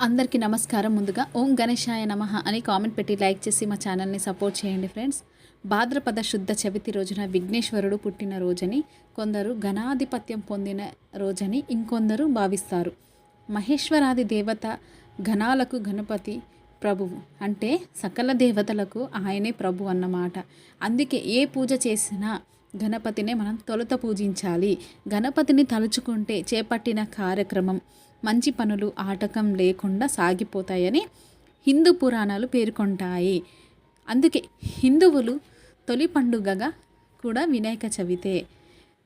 అందరికీ నమస్కారం. ముందుగా ఓం గణేశాయ నమ అని కామెంట్ పెట్టి లైక్ చేసి మా ఛానల్ని సపోర్ట్ చేయండి ఫ్రెండ్స్. భాద్రపద శుద్ధ చవితి రోజున విఘ్నేశ్వరుడు పుట్టిన రోజని కొందరు ఘనాధిపత్యం పొందిన రోజని ఇంకొందరు భావిస్తారు. మహేశ్వరాది దేవత ఘనాలకు గణపతి ప్రభువు. అంటే సకల దేవతలకు ఆయనే ప్రభు అన్నమాట. అందుకే ఏ పూజ చేసినా గణపతినే మనం తొలుత పూజించాలి. గణపతిని తలుచుకుంటే చేపట్టిన కార్యక్రమం మంచి పనులు ఆటకం లేకుండా సాగిపోతాయని హిందూ పురాణాలు పేర్కొంటాయి. అందుకే హిందువులు తొలి పండుగగా కూడా వినాయక చవితే.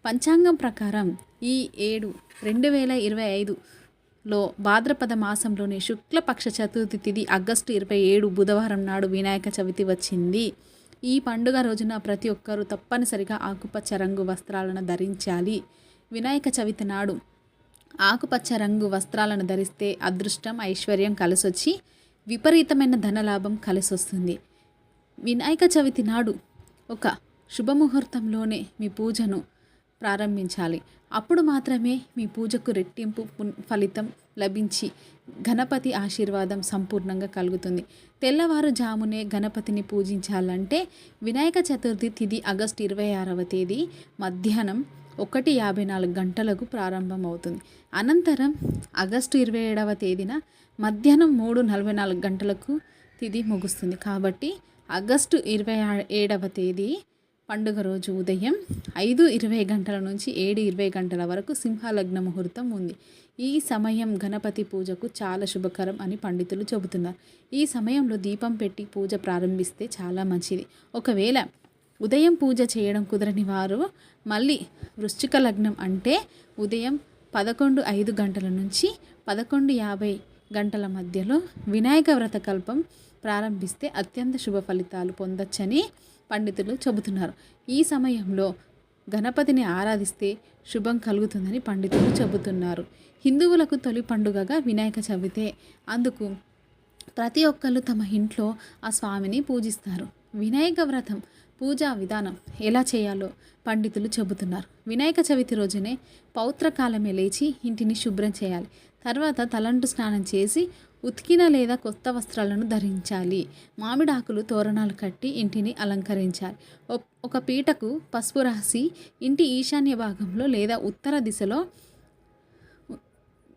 పంచాంగం ప్రకారం ఈ ఏడు రెండు వేల ఇరవై ఐదులో భాద్రపద మాసంలోని శుక్లపక్ష చతుర్థి తిథి ఆగస్టు ఇరవై ఏడు బుధవారం నాడు వినాయక చవితి వచ్చింది. ఈ పండుగ రోజున ప్రతి ఒక్కరూ తప్పనిసరిగా ఆకుపచ్చ రంగు వస్త్రాలను ధరించాలి. వినాయక చవితి నాడు ఆకుపచ్చ రంగు వస్త్రాలను ధరిస్తే అదృష్టం ఐశ్వర్యం కలిసొచ్చి విపరీతమైన ధనలాభం కలిసొస్తుంది. వినాయక చవితి నాడు ఒక శుభముహూర్తంలోనే మీ పూజను ప్రారంభించాలి. అప్పుడు మాత్రమే మీ పూజకు రెట్టింపు ఫలితం లభించి గణపతి ఆశీర్వాదం సంపూర్ణంగా కలుగుతుంది. తెల్లవారుజామునే గణపతిని పూజించాలంటే వినాయక చతుర్థి తిథి ఆగస్టు ఇరవై ఆరవ తేదీ మధ్యాహ్నం ఒకటి యాభై నాలుగు గంటలకు ప్రారంభమవుతుంది. అనంతరం ఆగస్టు ఇరవై ఏడవ తేదీన మధ్యాహ్నం మూడు నలభై నాలుగు గంటలకు తిది ముగుస్తుంది. కాబట్టి ఆగస్టు ఇరవై ఏడవ తేదీ పండుగ రోజు ఉదయం ఐదు ఇరవై గంటల నుంచి ఏడు ఇరవై గంటల వరకు సింహలగ్న ముహూర్తం ఉంది. ఈ సమయం గణపతి పూజకు చాలా శుభకరం అని పండితులు చెబుతున్నారు. ఈ సమయంలో దీపం పెట్టి పూజ ప్రారంభిస్తే చాలా మంచిది. ఒకవేళ ఉదయం పూజ చేయడం కుదరని వారు మళ్ళీ వృశ్చిక లగ్నం అంటే ఉదయం పదకొండు ఐదు గంటల నుంచి పదకొండు యాభై గంటల మధ్యలో వినాయక వ్రత కల్పం ప్రారంభిస్తే అత్యంత శుభ ఫలితాలు పొందొచ్చని పండితులు చెబుతున్నారు. ఈ సమయంలో గణపతిని ఆరాధిస్తే శుభం కలుగుతుందని పండితులు చెబుతున్నారు. హిందువులకు తొలి పండుగగా వినాయక చవితే అందుకు ప్రతి ఒక్కళ్ళు తమ ఇంట్లో ఆ స్వామిని పూజిస్తారు. వినాయక వ్రతం పూజా విధానం ఎలా చేయాలో పండితులు చెబుతున్నారు. వినాయక చవితి రోజునే పౌత్రకాలమే లేచి ఇంటిని శుభ్రం చేయాలి. తర్వాత తలంటు స్నానం చేసి ఉతికిన లేదా కొత్త వస్త్రాలను ధరించాలి. మామిడాకులు తోరణాలు కట్టి ఇంటిని అలంకరించాలి. ఒ- ఒక పీటకు పసుపు రాసి ఇంటి ఈశాన్య భాగంలో లేదా ఉత్తర దిశలో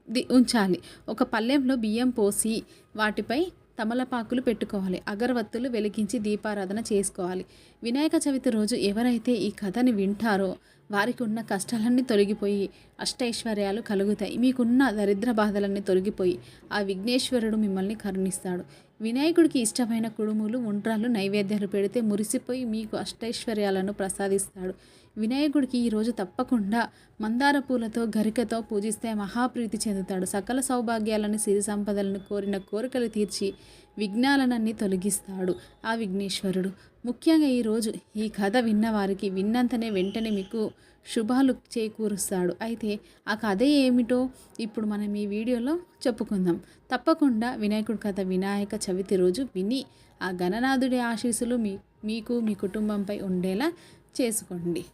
ది ఉంచాలి. ఒక పళ్ళెంలో బియ్యం పోసి వాటిపై తమలపాకులు పెట్టుకోవాలి. అగరవత్తులు వెలిగించి దీపారాధన చేసుకోవాలి. వినాయక చవితి రోజు ఎవరైతే ఈ కథని వింటారో వారికి ఉన్న కష్టాలన్నీ తొలగిపోయి అష్టైశ్వర్యాలు కలుగుతాయి. మీకున్న దరిద్ర బాధలన్నీ తొలగిపోయి ఆ విఘ్నేశ్వరుడు మిమ్మల్ని కరుణిస్తాడు. వినాయకుడికి ఇష్టమైన కుడుములు ఉండ్రాలు నైవేద్యాలు పెడితే మురిసిపోయి మీకు అష్టైశ్వర్యాలను ప్రసాదిస్తాడు. వినాయకుడికి ఈరోజు తప్పకుండా మందార పూలతో గరికతో పూజిస్తే మహాప్రీతి చెందుతాడు. సకల సౌభాగ్యాలను సిరి సంపదలను కోరిన కోరికలు తీర్చి విఘ్నాలనన్నీ తొలగిస్తాడు ఆ విఘ్నేశ్వరుడు. ముఖ్యంగా ఈరోజు ఈ కథ విన్నవారికి విన్నంతనే వెంటనే మీకు శుభాలు చేకూరుస్తాడు. అయితే ఆ కథ ఏమిటో ఇప్పుడు మనం ఈ వీడియోలో చెప్పుకుందాం. తప్పకుండా వినాయకుడి కథ వినాయక చవితి రోజు విని ఆ గణనాథుడి ఆశీస్సులు మీ మీకు మీ కుటుంబంపై ఉండేలా చేసుకోండి.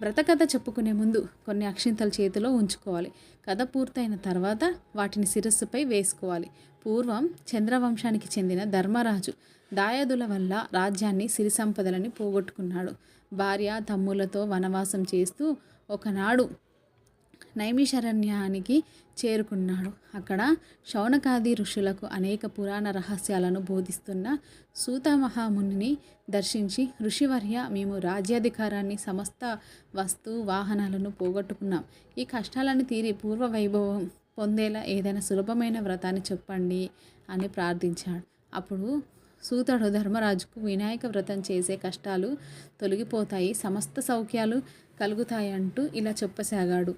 వ్రతకథ చెప్పుకునే ముందు కొన్ని అక్షింతలు చేతిలో ఉంచుకోవాలి. కథ పూర్తయిన తర్వాత వాటిని శిరస్సుపై వేసుకోవాలి. పూర్వం చంద్రవంశానికి చెందిన ధర్మరాజు దాయాదుల వల్ల రాజ్యాన్ని సిరి సంపదలని పోగొట్టుకున్నాడు. భార్య తమ్ములతో వనవాసం చేస్తూ ఒకనాడు నైమిషరణ్యానికి చేరుకున్నాడు. అక్కడ శౌనకాది ఋషులకు అనేక పురాణ రహస్యాలను బోధిస్తున్న సూతమహామునిని దర్శించి ఋషివర్య మేము రాజ్యాధికారాన్ని సమస్త వస్తు వాహనాలను పోగొట్టుకున్నాం. ఈ కష్టాలను తీరి పూర్వ వైభవం పొందేలా ఏదైనా సులభమైన వ్రతాన్ని చెప్పండి అని ప్రార్థించాడు. అప్పుడు సూతడు ధర్మరాజుకు వినాయక వ్రతం చేసే కష్టాలు తొలగిపోతాయి. సమస్త సౌఖ్యాలు కలుగుతాయంటూ ఇలా చెప్పసాగాడు.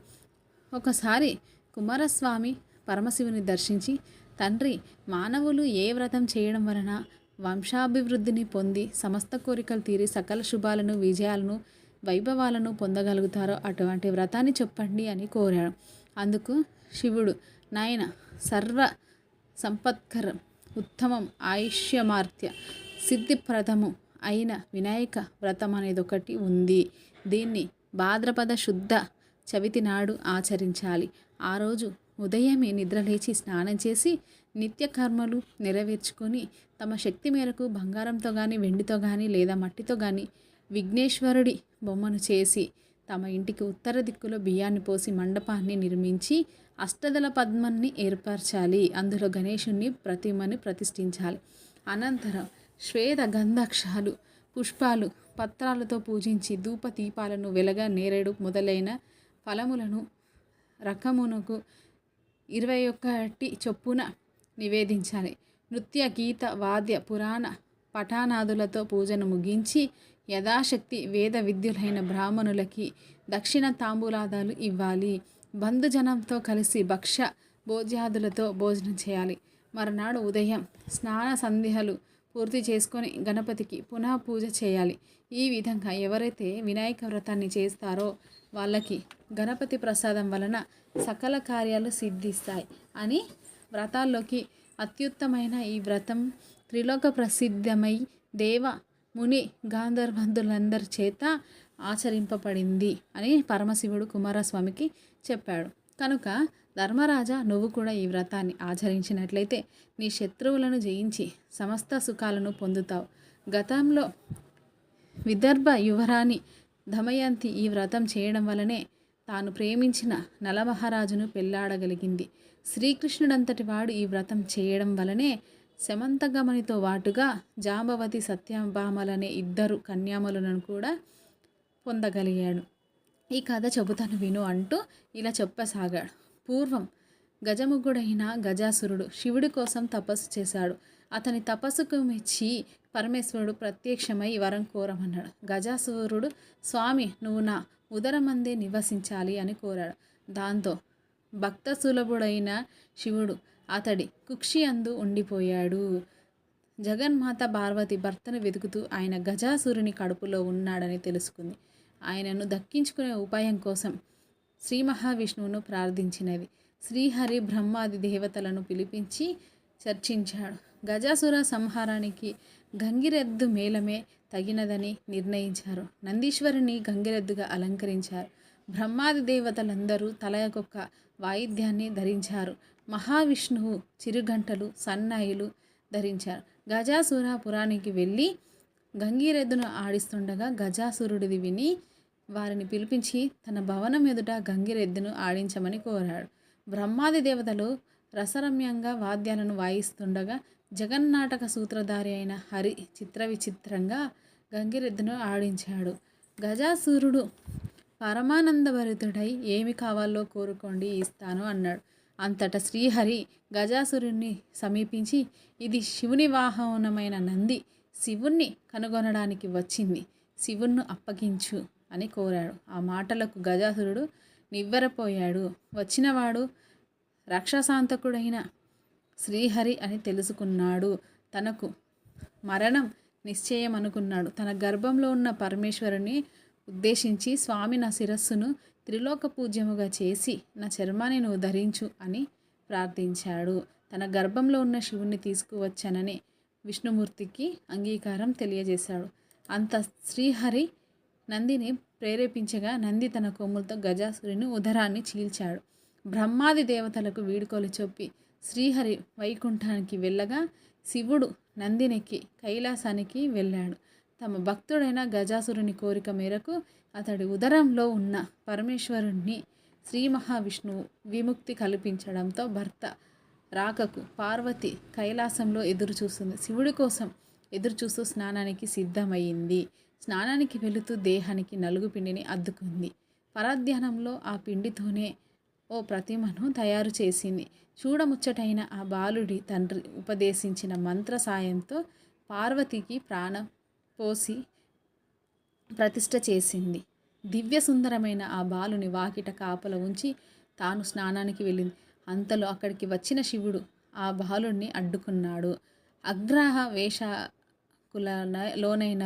ఒకసారి కుమారస్వామి పరమశివుని దర్శించి తండ్రి మానవులు ఏ వ్రతం చేయడం వలన వంశాభివృద్ధిని పొంది సమస్త కోరికలు తీరి సకల శుభాలను విజయాలను వైభవాలను పొందగలుగుతారో అటువంటి వ్రతాన్ని చెప్పండి అని కోరాడు. అందుకు శివుడు నాయన సర్వ సంపత్కరం ఉత్తమం ఆయుష్యమార్త్య సిద్ధిప్రదము అయిన వినాయక వ్రతం అనేది ఒకటి ఉంది. దీన్ని భాద్రపద శుద్ధ చవితి నాడు ఆచరించాలి. ఆ రోజు ఉదయమే నిద్రలేచి స్నానం చేసి నిత్య కర్మలు నెరవేర్చుకొని తమ శక్తి మేరకు బంగారంతో కానీ వెండితో కానీ లేదా మట్టితో కానీ విఘ్నేశ్వరుడి బొమ్మను చేసి తమ ఇంటికి ఉత్తర దిక్కులో బియ్యాన్ని పోసి మండపాన్ని నిర్మించి అష్టదల పద్మాన్ని ఏర్పరచాలి. అందులో గణేశుణ్ణి ప్రతిమని ప్రతిష్ఠించాలి. అనంతరం శ్వేత గంధాక్షాలు పుష్పాలు పత్రాలతో పూజించి ధూప దీపాలను వెలగ నేరేడు మొదలైన ఫలములను రకమునకు ఇరవై ఒకటి చొప్పున నివేదించాలి. నృత్య గీత వాద్య పురాణ పఠానాదులతో పూజను ముగించి యథాశక్తి వేద విద్యులైన బ్రాహ్మణులకి దక్షిణ తాంబూలాదాలు ఇవ్వాలి. బంధుజనంతో కలిసి భక్ష భోజ్యాదులతో భోజనం చేయాలి. మరునాడు ఉదయం స్నాన సందేహాలు పూర్తి చేసుకొని గణపతికి పునః పూజ చేయాలి. ఈ విధంగా ఎవరైతే వినాయక వ్రతాన్ని చేస్తారో వాళ్ళకి గణపతి ప్రసాదం వలన సకల కార్యాలు సిద్ధిస్తాయి అని వ్రతాల్లోకి అత్యుత్తమైన ఈ వ్రతం త్రిలోక ప్రసిద్ధమై దేవ ముని గాంధర్వంధులందరి చేత ఆచరింపబడింది అని పరమశివుడు కుమారస్వామికి చెప్పాడు. కనుక ధర్మరాజా నువ్వు కూడా ఈ వ్రతాన్ని ఆచరించినట్లయితే నీ శత్రువులను జయించి సమస్త సుఖాలను పొందుతావు. గతంలో విదర్భ యువరాణి దమయంతి ఈ వ్రతం చేయడం వలనే తాను ప్రేమించిన నలమహారాజును పెళ్ళాడగలిగింది. శ్రీకృష్ణుడంతటి వాడు ఈ వ్రతం చేయడం వలనే శమంతగమనితో వాటుగా జాంబవతి సత్యభామలనే ఇద్దరు కన్యాములను కూడా పొందగలిగాడు. ఈ కథ చెబుతాను విను అంటూ ఇలా చెప్పసాగాడు. పూర్వం గజముగుడైన గజాసురుడు శివుడి కోసం తపస్సు చేశాడు. అతని తపస్సుకు మెచ్చి పరమేశ్వరుడు ప్రత్యక్షమై వరం కోరమన్నాడు. గజాసురుడు స్వామి నువ్వు నా ఉదరమందే నివసించాలి అని కోరాడు. దాంతో భక్త సులభుడైన శివుడు అతడి కుక్షి అందు ఉండిపోయాడు. జగన్మాత పార్వతి భర్తను వెతుకుతూ ఆయన గజాసురుని కడుపులో ఉన్నాడని తెలుసుకుంది. ఆయనను దక్కించుకునే ఉపాయం కోసం శ్రీ మహావిష్ణువును ప్రార్థించినది శ్రీహరి బ్రహ్మాది దేవతలను పిలిపించి చర్చించాడు. గజాసుర సంహారానికి గంగిరెద్దు మేళమే తగినదని నిర్ణయించారు. నందీశ్వరుని గంగిరెద్దుగా అలంకరించారు. బ్రహ్మాది దేవతలందరూ తలయకొక్క వాయిద్యాన్ని ధరించారు. మహావిష్ణువు చిరుగంటలు సన్నాయిలు ధరించారు. గజాసుర పురానికి వెళ్ళి గంగిరెద్దును ఆడిస్తుండగా గజాసురుడిది విని వారిని పిలిపించి తన భవనం ఎదుట గంగిరెద్దును ఆడించమని కోరాడు. బ్రహ్మాది దేవతలు రసరమ్యంగా వాద్యాలను వాయిస్తుండగా జగన్నాటక సూత్రధారి అయిన హరి చిత్ర విచిత్రంగా గంగిరెద్దును ఆడించాడు. గజాసురుడు పరమానందభరితుడై ఏమి కావాలో కోరుకోండి ఇస్తాను అన్నాడు. అంతటా శ్రీహరి గజాసురుణ్ణి సమీపించి ఇది శివుని వాహనమైన నంది శివుణ్ణి కనుగొనడానికి వచ్చింది. శివుణ్ణి అప్పగించు అని కోరాడు. ఆ మాటలకు గజాసురుడు నివ్వెరపోయాడు. వచ్చినవాడు రక్షసాంతకుడైన శ్రీహరి అని తెలుసుకున్నాడు. తనకు మరణం నిశ్చయం అనుకున్నాడు తన గర్భంలో ఉన్న పరమేశ్వరుని ఉద్దేశించి స్వామి నా శిరస్సును త్రిలోక పూజ్యముగా చేసి నా చర్మాన్ని నువ్వు ధరించు అని ప్రార్థించాడు. తన గర్భంలో ఉన్న శివుణ్ణి తీసుకువచ్చానని విష్ణుమూర్తికి అంగీకారం తెలియజేశాడు. అంత శ్రీహరి నందిని ప్రేరేపించగా నంది తన కొమ్ములతో గజాసురుని ఉదరాన్ని చీల్చాడు. బ్రహ్మాది దేవతలకు వీడుకోలు చెప్పి శ్రీహరి వైకుంఠానికి వెళ్ళగా శివుడు నందినికి కైలాసానికి వెళ్ళాడు. తమ భక్తుడైన గజాసురుని కోరిక మేరకు అతడి ఉదరంలో ఉన్న పరమేశ్వరుణ్ణి శ్రీ మహావిష్ణువు విముక్తి కల్పించడంతో భర్త రాకకు పార్వతి కైలాసంలో ఎదురు చూస్తుంది శివుడి కోసం ఎదురు చూస్తూ స్నానానికి సిద్ధమైంది స్నానానికి వెళుతూ దేహానికి నలుగు పిండిని అద్దుకుంది. పరాధ్యానంలో ఆ పిండితోనే ఓ ప్రతిమను తయారు చేసింది. చూడముచ్చటైన ఆ బాలుడి తండ్రి ఉపదేశించిన మంత్ర సాయంతో పార్వతికి ప్రాణం పోసి ప్రతిష్ట చేసింది. దివ్య సుందరమైన ఆ బాలుని వాకిట కాపల ఉంచి తాను స్నానానికి వెళ్ళింది. అంతలో అక్కడికి వచ్చిన శివుడు ఆ బాలుణ్ణి అడ్డుకున్నాడు. అగ్రహ వేషకులలోనైన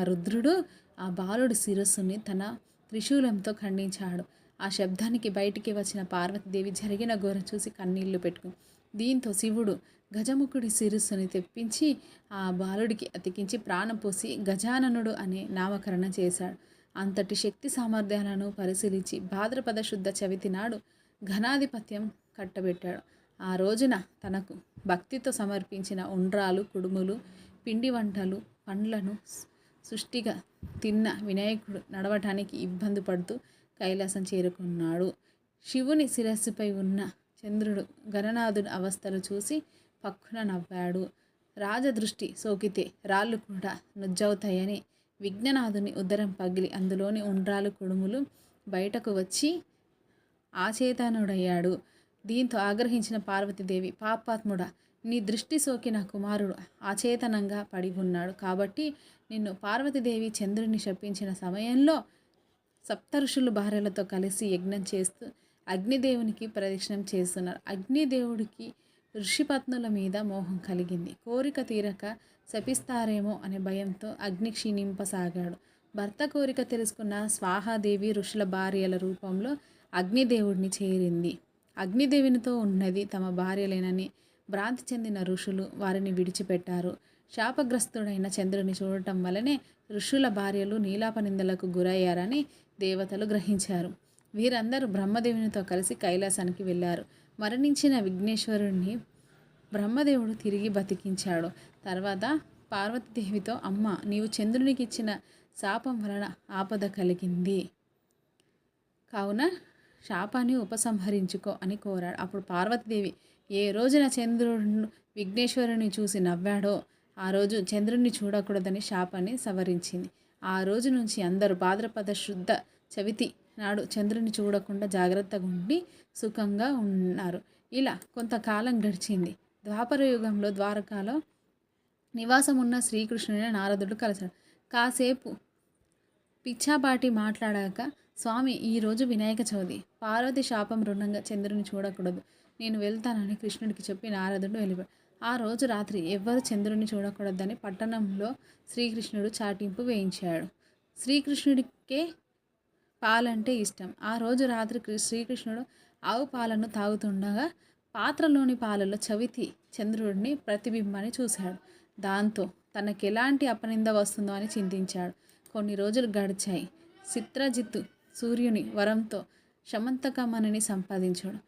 రుద్రుడు ఆ బాలుడి శిరస్సుని తన త్రిశూలంతో ఖండించాడు. ఆ శబ్దానికి బయటికి వచ్చిన పార్వతీదేవి జరిగిన ఘోర చూసి కన్నీళ్ళు పెట్టుకుంది దీంతో శివుడు గజముఖుడి శిరస్సుని తెప్పించి ఆ బాలుడికి అతికించి ప్రాణం పోసి గజాననుడు అనే నామకరణ చేశాడు. అంతటి శక్తి సామర్థ్యాలను పరిశీలించి భాద్రపద శుద్ధ చవితి నాడు ఘనాధిపత్యం కట్టబెట్టాడు. ఆ రోజున తనకు భక్తితో సమర్పించిన ఉండ్రాలు కుడుములు పిండి వంటలు పండ్లను సుష్టిగా తిన్న వినాయకుడు నడవటానికి ఇబ్బంది పడుతూ కైలాసం చేరుకున్నాడు. శివుని శిరస్సుపై ఉన్న చంద్రుడు గణనాథుడి అవస్థలు చూసి పక్కున నవ్వాడు. రాజదృష్టి సోకితే రాళ్ళు కూడా నుజ్జవుతాయని విఘ్ననాథుని ఉదరం పగిలి అందులోని ఉండ్రాలు కుడుములు బయటకు వచ్చి ఆచేతనుడయ్యాడు. దీంతో ఆగ్రహించిన పార్వతీదేవి పాపాత్ముడా నీ దృష్టి సోకిన కుమారుడు. అచేతనంగా పడి ఉన్నాడు కాబట్టి నిన్ను పార్వతీదేవి చంద్రుని శపించిన సమయంలో సప్త ఋషులు భార్యలతో కలిసి యజ్ఞం చేస్తూ అగ్నిదేవునికి ప్రదక్షిణం చేస్తున్నారు. అగ్నిదేవుడికి ఋషిపత్నుల మీద మోహం కలిగింది. కోరిక తీరక శపిస్తారేమో అనే భయంతో అగ్ని క్షీణింపసాగాడు. భర్త కోరిక తెలుసుకున్న స్వాహాదేవి ఋషుల భార్యల రూపంలో అగ్నిదేవుడిని చేరింది. అగ్నిదేవునితో ఉన్నది తమ భార్యలేనని భ్రాంతి చెందిన ఋషులు వారిని విడిచిపెట్టారు. శాపగ్రస్తుడైన చంద్రుని చూడటం వలనే ఋషుల భార్యలు నీలాపనిందలకు గురయ్యారని దేవతలు గ్రహించారు. వీరందరూ బ్రహ్మదేవునితో కలిసి కైలాసానికి వెళ్ళారు. మరణించిన విఘ్నేశ్వరుణ్ణి బ్రహ్మదేవుడు తిరిగి బతికించాడు. తర్వాత పార్వతీదేవితో అమ్మ నీవు చంద్రునికి ఇచ్చిన శాపం వలన ఆపద కలిగింది. కావున శాపాన్ని ఉపసంహరించుకో అని కోరాడు. అప్పుడు పార్వతీదేవి ఏ రోజున చంద్రుడు విఘ్నేశ్వరుని చూసి నవ్వాడో ఆ రోజు చంద్రుణ్ణి చూడకూడదని శాపాన్ని సవరించింది. ఆ రోజు నుంచి అందరూ భాద్రపద శుద్ధ చవితి నాడు చంద్రుని చూడకుండా జాగ్రత్తగా ఉండి సుఖంగా ఉన్నారు. ఇలా కొంతకాలం గడిచింది. ద్వాపర యుగంలో ద్వారకాలో నివాసం ఉన్న శ్రీకృష్ణుని నారదుడు కలిశాడు. కాసేపు పిచ్చాపాటి మాట్లాడాక స్వామి ఈరోజు వినాయక చవితి. పార్వతి శాపం రుణంగా చంద్రుని చూడకూడదు. నేను వెళ్తానని కృష్ణుడికి చెప్పి నారదుడు వెళ్ళిపోయాడు ఆ రోజు రాత్రి ఎవ్వరు చంద్రుని చూడకూడదని పట్టణంలో శ్రీకృష్ణుడు చాటింపు వేయించాడు. శ్రీకృష్ణుడికే పాలంటే ఇష్టం. ఆ రోజు రాత్రి శ్రీకృష్ణుడు ఆవు పాలను తాగుతుండగా పాత్రలోని పాలలో చవితి చంద్రుడిని ప్రతిబింబాన్ని చూశాడు. దాంతో తనకెలాంటి అపనింద వస్తుందో అని చింతించాడు. కొన్ని రోజులు గడిచాయి. చిత్రజిత్తు సూర్యుని వరంతో శమంతకమణిని సంపాదించాడు.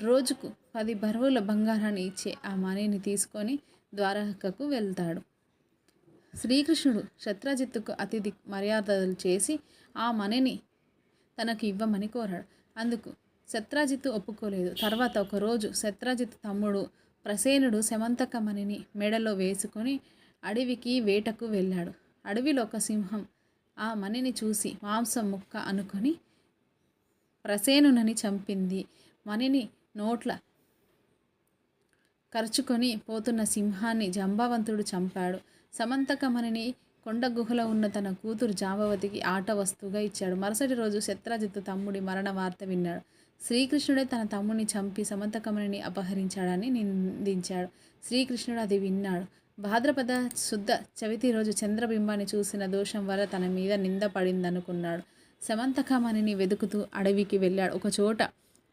రోజుకు పది బరువుల బంగారాన్ని ఇచ్చే ఆ మణిని తీసుకొని ద్వారకకు వెళ్తాడు. శ్రీకృష్ణుడు శత్రజిత్తుకు అతిథి మర్యాదలు చేసి ఆ మణిని తనకు ఇవ్వమని కోరాడు. అందుకు శత్రజిత్తు ఒప్పుకోలేదు. తర్వాత ఒకరోజు శత్రజిత్ తమ్ముడు ప్రసేనుడు శమంతకమణిని మెడలో వేసుకొని అడవికి వేటకు వెళ్ళాడు. అడవిలో ఒక సింహం ఆ మణిని చూసి మాంసం ముక్క అనుకొని ప్రసేనునని చంపింది. మణిని నోట్ల ఖర్చుకొని పోతున్న సింహాన్ని జంబావంతుడు చంపాడు. సమంతకమణిని కొండ గుహలో ఉన్న తన కూతురు జాంబవతికి ఆట వస్తువుగా ఇచ్చాడు. మరుసటి రోజు శత్రజిత్తు తమ్ముడి మరణ వార్త విన్నాడు. శ్రీకృష్ణుడే తన తమ్ముడిని చంపి సమంతకమణిని అపహరించాడని నిందించాడు. శ్రీకృష్ణుడు అది విన్నాడు. భాద్రపద శుద్ధ చవితి రోజు చంద్రబింబాన్ని చూసిన దోషం వల్ల తన మీద నింద పడిందనుకున్నాడు. సమంతకమణిని వెతుకుతూ అడవికి వెళ్ళాడు. ఒక చోట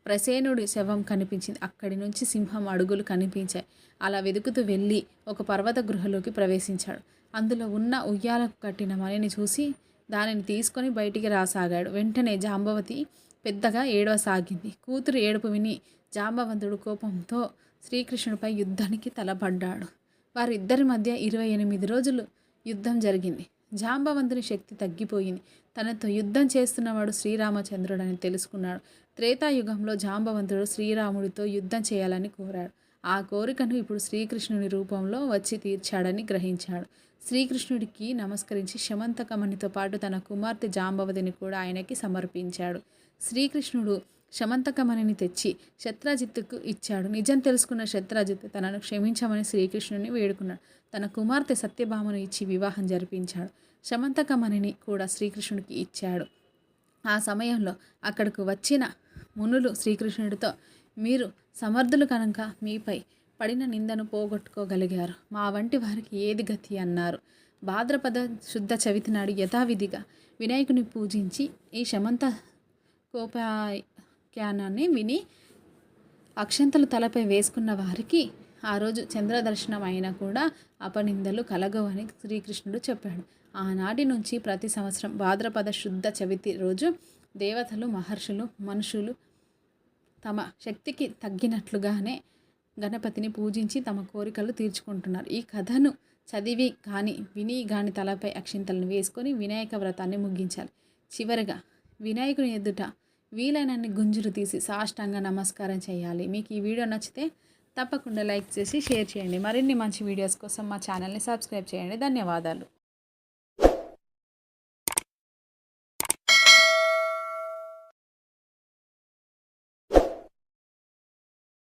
ప్రసేనుడి శవం కనిపించింది. అక్కడి నుంచి సింహం అడుగులు కనిపించాయి. అలా వెతుకుతూ వెళ్ళి ఒక పర్వత గృహలోకి ప్రవేశించాడు. అందులో ఉన్న ఉయ్యాలకు కట్టిన మణిని చూసి దానిని తీసుకొని బయటికి రాసాగాడు. వెంటనే జాంబవతి పెద్దగా ఏడవసాగింది. కూతురు ఏడుపు విని జాంబవంతుడు కోపంతో శ్రీకృష్ణుడిపై యుద్ధానికి తలపడ్డాడు. వారిద్దరి మధ్య ఇరవై ఎనిమిది రోజులు యుద్ధం జరిగింది. జాంబవంతుని శక్తి తగ్గిపోయింది. తనతో యుద్ధం చేస్తున్నవాడు శ్రీరామచంద్రుడని తెలుసుకున్నాడు. త్రేతాయుగంలో జాంబవంతుడు శ్రీరాముడితో యుద్ధం చేయాలని కోరాడు. ఆ కోరికను ఇప్పుడు శ్రీకృష్ణుని రూపంలో వచ్చి తీర్చాడని గ్రహించాడు. శ్రీకృష్ణుడికి నమస్కరించి శమంతకమణితో పాటు తన కుమార్తె జాంబవతిని కూడా ఆయనకి సమర్పించాడు. శ్రీకృష్ణుడు శమంతకమణిని తెచ్చి శత్రాజిత్తుకు ఇచ్చాడు. నిజం తెలుసుకున్న శత్రాజిత్ తనను క్షమించమని శ్రీకృష్ణుని వేడుకున్నాడు. తన కుమార్తె సత్యభామను ఇచ్చి వివాహం జరిపించాడు. శమంతకమణిని కూడా శ్రీకృష్ణుడికి ఇచ్చాడు. ఆ సమయంలో అక్కడకు వచ్చిన మునులు శ్రీకృష్ణుడితో మీరు సమర్థులు కనుక మీపై పడిన నిందను పోగొట్టుకోగలిగారు. మా వంటి వారికి ఏది గతి అన్నారు. భాద్రపద శుద్ధ చవితి నాడు యథావిధిగా వినాయకుని పూజించి ఈ శమంత వ్యాఖ్యానాన్ని విని అక్షంతలు తలపై వేసుకున్న వారికి ఆ రోజు చంద్రదర్శనం అయినా కూడా అపనిందలు కలగవని శ్రీకృష్ణుడు చెప్పాడు. ఆనాటి నుంచి ప్రతి సంవత్సరం భాద్రపద శుద్ధ చవితి రోజు దేవతలు మహర్షులు మనుషులు తమ శక్తికి తగ్గినట్లుగానే గణపతిని పూజించి తమ కోరికలు తీర్చుకుంటున్నారు. ఈ కథను చదివి కానీ విని గాని తలపై అక్షింతలను వేసుకొని వినాయక వ్రతాన్ని ముగించాలి. చివరగా వినాయకుని ఎదుట వీలైనన్ని గుంజులు తీసి సాష్టంగా నమస్కారం చేయాలి. మీకు ఈ వీడియో నచ్చితే తప్పకుండా లైక్ చేసి షేర్ చేయండి. మరిన్ని మంచి వీడియోస్ కోసం మా ఛానల్ని సబ్స్క్రైబ్ చేయండి. ధన్యవాదాలు.